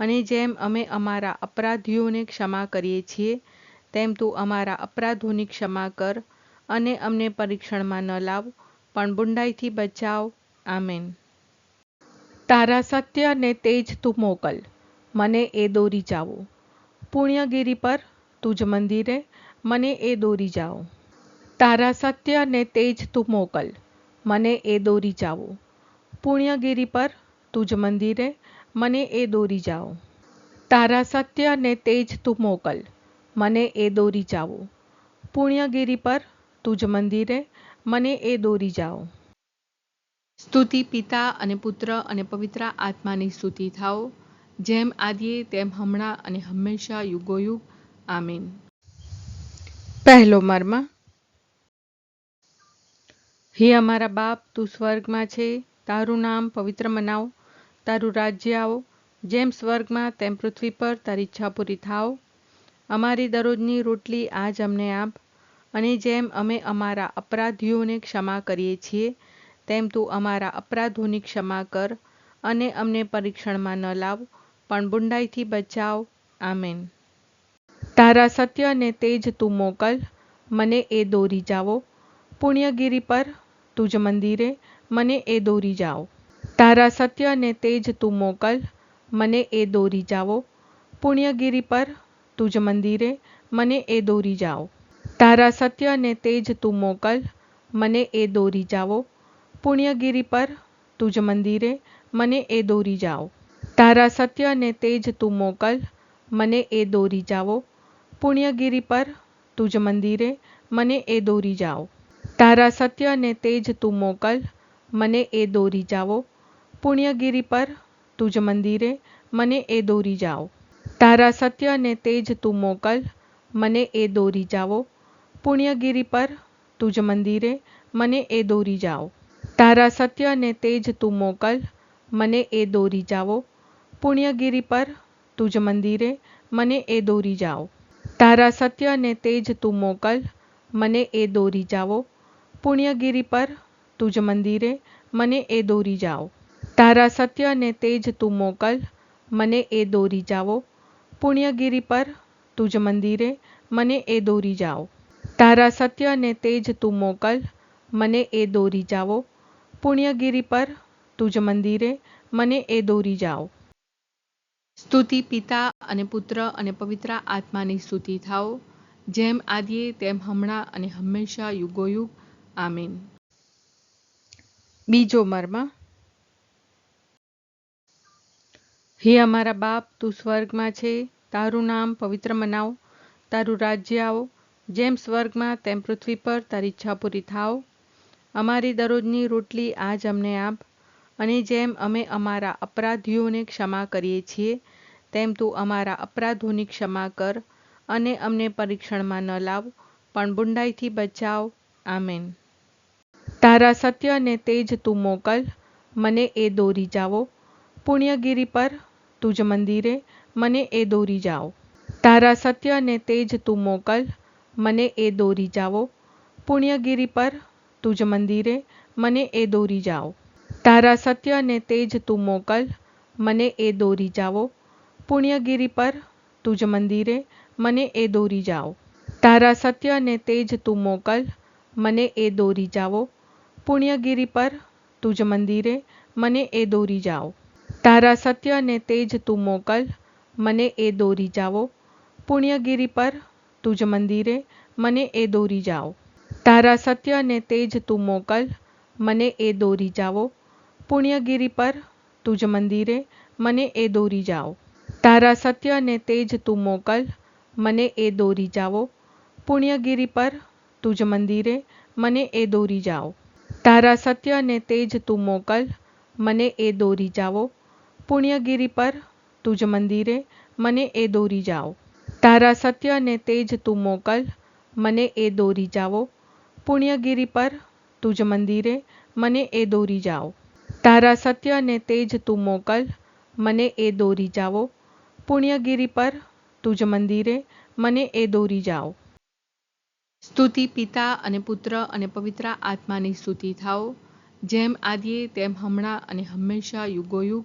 અને જેમ અમે અમારા અપરાધીઓને ક્ષમા કરીએ છીએ, તેમ તું અમારા અપરાધોની ક્ષમા કર અને અમને પરીક્ષણમાં ન લાવ, પણ બુંડાઈથી બચાવ. આમેન. તારા સત્ય ને તેજ તું મોકલ. મને એ દોરી જાઓ. પુણ્યગીરી પર તુજ મંદિરે, મને એ દોરી જાઓ. તારા સત્ય ને તેજ તું મોકલ. મને એ દોરી જાઓ. પુણ્યગીરી પર તુજ મંદિરે મને એ દોરી જાઓ. તારા સત્ય ને તેજ તું મોકલ. મને એ દોરી જાઓ. પુણ્યગીરી પર તુજ મંદિરે મને એ દોરી જાઓ. સ્તુતિ પિતા અને પુત્ર અને પવિત્ર આત્માની સ્તુતિ થાઓ. જેમ આદિએ તેમ હમણાં અને હંમેશા યુગોયુગ. આમીન. પહેલો મર્મ. હે અમારા બાપ તું સ્વર્ગમાં છે. તારું નામ પવિત્ર મનાવ. તારું રાજ્ય આવો. જેમ સ્વર્ગમાં તેમ પૃથ્વી પર તારી ઈચ્છા પૂરી થાવ અમારી દરરોજની રોટલી આજ અમને આપ. અને જેમ અમે અમારા અપરાધીઓને ક્ષમા કરીએ છીએ, તેમ તું અમારા અપરાધોની ક્ષમા કર અને અમને પરીક્ષણમાં ન લાવ, પણ બુંડાઈથી બચાવ. આમેન. તારા સત્ય અને તેજ તું મોકલ, મને એ દોરી જાઓ. પુણ્યગીરી પર તુજ મંદિરે, મને એ દોરી જાઓ. તારા સત્ય ને તેજ તું મોકલ. મને એ દોરી જાઓ. પુણ્યગીરી પર તુજ મંદિરે મને એ દોરી જાઓ. તારા સત્ય ને તેજ તું મોકલ. મને એ દોરી જાઓ. પુણ્યગીરી પર તુજ મંદિરે મને એ દોરી જાઓ. તારા સત્ય ને તેજ તું મોકલ. મને એ દોરી જાઓ. પુણ્યગીરી પર તુજ મંદિરે મને એ દોરી જાઓ. તારા સત્ય ને તેજ તું મોકલ. મને એ દોરી જાઓ. પુણ્યગીરી પર તુજ મંદિરે મને એ દોરી જાઓ. તારા સત્ય ને તેજ તું મોકલ, મને એ દોરી જાઓ. પુણ્યગીરી પર તુજ મંદિરે મને એ દોરી જાઓ. તારા સત્ય ને તેજ તું મોકલ, મને એ દોરી જાઓ. પુણ્યગીરી પર તુજ મંદિરે મને એ દોરી જાઓ. તારા સત્ય ને તેજ તું મોકલ, મને એ દોરી જાઓ. પુણ્યગીરી પર તુજ મંદિરે મને એ દોરી જાઓ. તારા સત્ય ને તેજ તું મોકલ. મને એ દોરી જાઓ. પુણ્યગીરી પર તુજ મંદિરે મને એ દોરી જાઓ. તારા સત્ય ને તેજ તું મોકલ. મને એ દોરી જાઓ. પુણ્યગીરી પર તુજ મંદિરે મને એ દોરી જાઓ. સ્તુતિ પિતા અને પુત્ર અને પવિત્ર આત્માની સ્તુતિ થાઓ. જેમ આદિએ તેમ હમણાં અને હંમેશા યુગોયુગ. આમીન. બીજો મર્મ. હે અમારા બાપ, તું સ્વર્ગમાં છે, તારું નામ પવિત્ર મનાવ, તારું રાજ્ય આવો, જેમ સ્વર્ગમાં તેમ પૃથ્વી પર તારી ઈચ્છા પૂરી થાવ. અમારી દરરોજની રોટલી આજ અમને આપ, અને જેમ અમે અમારા અપરાધીઓને ક્ષમા કરીએ છીએ, તેમ તું અમારા અપરાધોની ક્ષમા કર, અને અમને પરીક્ષણમાં ન લાવ, પણ બુંડાઈથી બચાવ. આમેન. તારા સત્ય અને તેજ તું મોકલ, મને એ દોરી જાઓ પુણ્યગીરી પર તુજ મંદિરે, મને એ દોરી જાઓ. તારા સત્ય ને તેજ તું મોકલ, મને એ દોરી જાઓ. પુણ્યગીરી પર, તુજ મંદિરે, મને એ દોરી જાઓ. તારા સત્ય ને તેજ તું મોકલ, મને એ દોરી જાઓ. પુણ્યગીરી પર, તુજ મંદિરે, મને એ દોરી જાઓ. તારા સત્ય ને તેજ તું મોકલ, મને એ દોરી જાઓ. પુણ્યગીરી પર, તુજ મંદિરે, મને એ દોરી જાઓ. તારા સત્ય ને તેજ તું મોકલ, મને એ દોરી જાવો પુણ્યગીરી પર તુજ મંદિરે, મને એ દોરી જાઓ. તારા સત્ય ને તેજ તું મોકલ, મને એ દોરી જાવો પુણ્યગીરી પર તુજ મંદિરે, મને એ દોરી જાઓ. તારા સત્ય ને તેજ તું મોકલ, મને એ દોરી જાઓ. પુણ્યગીરી પર તુજ મંદિરે, મને એ દોરી જાઓ. તારા સત્ય ને તેજ તું મોકલ, મને એ દોરી જાવો પુણ્યગીરી પર તુજ મંદિરે મને એ દોરી જાઓ. તારા સત્ય અને તેજ તું મોકલ, મને એ દોરી જાઓ. પુણ્યગીરી પર તુજ મંદિરે મને એ દોરી જાઓ. તારા સત્ય ને તેજ તું મોકલ, મને એ દોરી જાઓ. પુણ્યગીરી પર તુજ મંદિરે મને એ દોરી જાઓ. સ્તુતિ પિતા અને પુત્ર અને પવિત્ર આત્માની સ્તુતિ થાઓ. જેમ આદિએ, તેમ હમણાં અને હંમેશા યુગોયુગ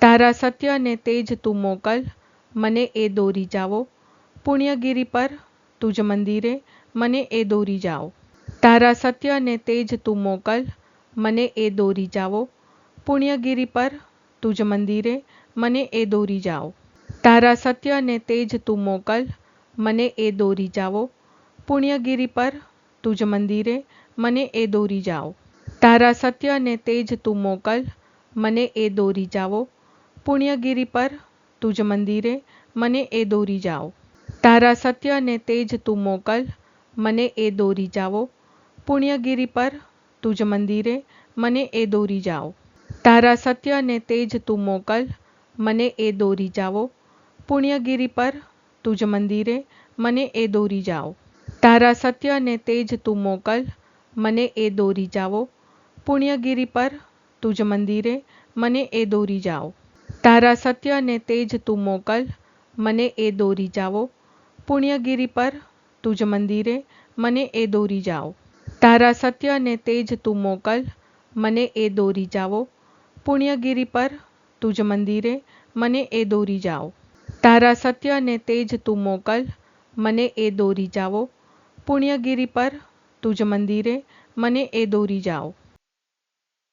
તારા સત્ય ને તેજ તું મોકલ, મને એ દોરી જાવો પુણ્યગીરી પર તુજ મંદિરે, મને એ દોરી જાઓ. તારા સત્ય ને તેજ તું મોકલ, મને એ દોરી જાવો પુણ્યગીરી પર તુજ મંદિરે, મને એ દોરી જાઓ. તારા સત્ય ને તેજ તું મોકલ, મને એ દોરી જાવો પુણ્યગીરી પર તુજ મંદિરે, મને એ દોરી જાઓ. તારા સત્ય ને તેજ તું મોકલ, મને એ દોરી જાવો પુણ્યગીરી પર તુજ મંદિરે મને એ દોરી જાઓ. તારા સત્ય અને તેજ તું મોકલ, મને એ દોરી જાઓ. પુણ્યગીરી પર તુજ મંદિરે મને એ દોરી જાઓ. તારા સત્ય અને તેજ તું મોકલ, મને એ દોરી જાવો પુણ્યગીરી પર તુજ મંદિરે મને એ દોરી જાઓ. તારા સત્ય અને તેજ તું મોકલ, મને એ દોરી જાઓ. પુણ્યગીરી પર તુજ મંદિરે મને એ દોરી જાઓ. તારા સત્ય ને તેજ તું મોકલ, મને એ દોરી જાઓ. પુણ્યગીરી પર તુજ મંદિરે, મને એ દોરી જાઓ. તારા સત્ય ને તેજ તું મોકલ, મને એ દોરી જાઓ. પુણ્યગીરી પર તુજ મંદિરે, મને એ દોરી જાઓ. તારા સત્ય ને તેજ તું મોકલ, મને એ દોરી જાઓ. પુણ્યગીરી પર તુજ મંદિરે, મને એ દોરી જાઓ.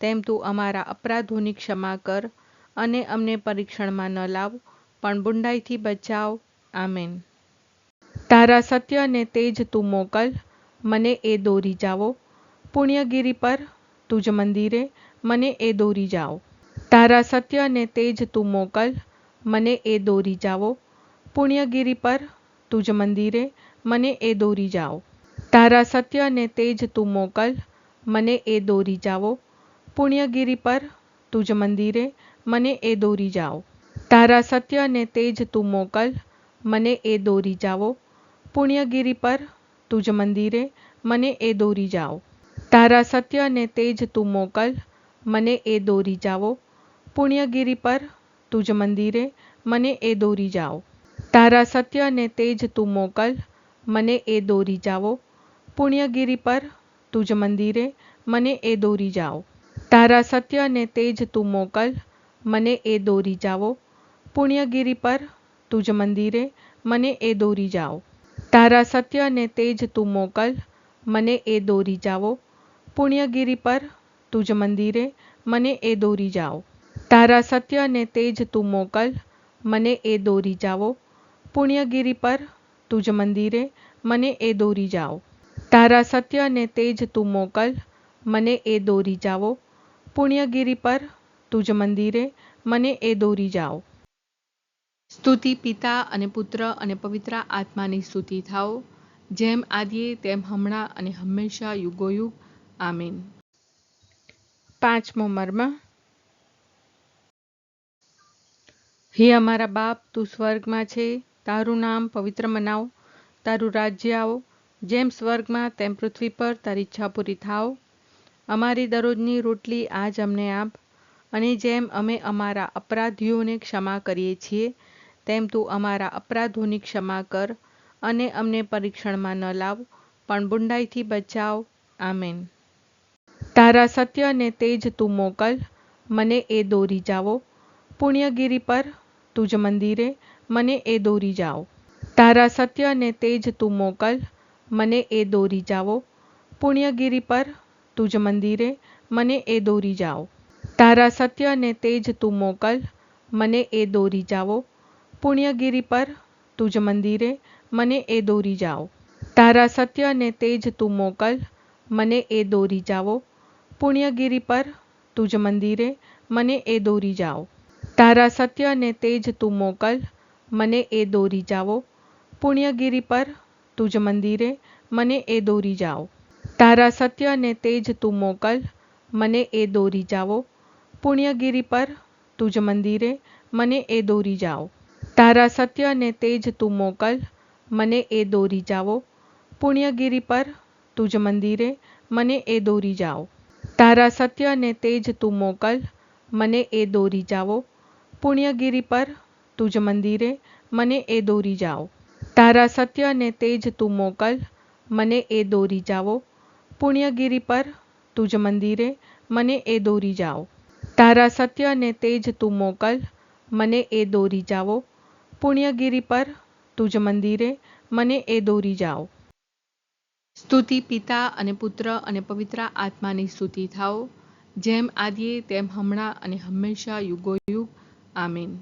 તેમ તું અમારા અપરાધોની ક્ષમા કર અને અમને પરીક્ષણમાં ન લાવ, પણ બુંડાઈથી બચાવ. આમેન. તારા સત્ય ને તેજ તું મોકલ, મને એ દોરી જાઓ. પુણ્યગીરી પર તુજ મંદિરે, મને એ દોરી જાઓ. તારા સત્ય ને તેજ તું મોકલ, મને એ દોરી જાઓ. પુણ્યગીરી પર તુજ મંદિરે, મને એ દોરી જાઓ. તારા સત્ય ને તેજ તું મોકલ, મને એ દોરી જાવો પુણ્યગીરી પર તુજ મંદિરે મને એ દોરી જાઓ. તારા સત્ય ને તેજ તું મોકલ, મને એ દોરી જાઓ. પુણ્યગીરી પર તુજ મંદિરે મને એ દોરી જાઓ. તારા સત્ય ને તેજ તું મોકલ, મને એ દોરી જાવો પુણ્યગીરી પર તુજ મંદિરે મને એ દોરી જાઓ. તારા સત્ય ને તેજ તું મોકલ, મને એ દોરી જાઓ. પુણ્યગીરી પર તુજ મંદિરે મને એ દોરી જાઓ. તારા સત્ય ને તેજ તું મોકલ, મને એ દોરી જાવો પુણ્યગીરી પર તુજ મંદિરે, મને એ દોરી જાઓ. તારા સત્ય ને તેજ તું મોકલ, મને એ દોરી જાઓ. પુણ્યગીરી પર તુજ મંદિરે, મને એ દોરી જાઓ. તારા સત્ય ને તેજ તું મોકલ, મને એ દોરી જાઓ. પુણ્યગીરી પર તુજ મંદિરે, મને એ દોરી જાઓ. તારા સત્ય ને તેજ તું મોકલ, મને એ દોરી જાઓ. પુણ્યગીરી પર તુજ મંદિરે મને એ દોરી જાઓ. સ્તુતિ પિતા અને પુત્ર અને પવિત્ર આત્માની સ્તુતિ થાઓ, જેમ આદિએ તેમ હમણાં અને હંમેશા યુગોયુગ. આમીન. પાંચમો મર્મ. હે અમારા બાપ, તું સ્વર્ગમાં છે, તારું નામ પવિત્ર મનાવ, તારું રાજ્ય આવો, જેમ સ્વર્ગમાં તેમ પૃથ્વી પર તારી ઈચ્છા પૂરી થાવ અમારી દરરોજની રોટલી આજ અમને આપ અને જેમ અમે અમારા અપરાધીઓને ક્ષમા કરીએ છીએ, તેમ તું અમારા અપરાધોની ક્ષમા કર અને અમને પરીક્ષણમાં ન લાવ, પણ બુંડાઈથી બચાવ. આમેન. તારા સત્ય ને તેજ તું મોકલ, મને એ દોરી જાઓ. પુણ્યગીરી પર તુજ મંદિરે, મને એ દોરી જાઓ. તારા સત્ય અને તેજ તું મોકલ, મને એ દોરી જાઓ. પુણ્યગીરી પર તુજ મંદિરે, મને એ દોરી જાઓ. તારા સત્ય ને તેજ તું મોકલ, મને એ દોરી જાઓ. પુણ્યગીરી પર, તુજ મંદિરે, મને એ દોરી જાઓ. તારા સત્ય ને તેજ તું મોકલ, મને એ દોરી જાઓ. પુણ્યગીરી પર, તુજ મંદિરે, મને એ દોરી જાઓ. તારા સત્ય ને તેજ તું મોકલ, મને એ દોરી જાઓ. પુણ્યગીરી પર, તુજ મંદિરે, મને એ દોરી જાઓ. તારા સત્ય ને તેજ તું મોકલ, મને એ દોરી જાઓ. પુણ્યગીરી પર તુજ મંદિરે, મને એ દોરી જાઓ. તારા સત્ય ને તેજ તું મોકલ, મને એ દોરી જાઓ. પુણ્યગીરી પર તુજ મંદિરે, મને એ દોરી જાઓ. તારા સત્ય ને તેજ તું મોકલ, મને એ દોરી જાઓ. પુણ્યગીરી પર તુજ મંદિરે, મને એ દોરી જાઓ. તારા સત્ય ને તેજ તું મોકલ, મને એ દોરી જાઓ. પુણ્યગીરી પર તુજ મંદિરે મને એ દોરી જાઓ. તારા સત્ય ને તેજ તું મોકલ, મને એ દોરી જાઓ. પુણ્યગીરી પર તુજ મંદિરે મને એ દોરી જાઓ. સ્તુતિ પિતા અને પુત્ર અને પવિત્ર આત્માની સ્તુતિ થાઓ. જેમ આદિએ, તેમ હમણાં અને હંમેશા યુગોયુગ. આમીન.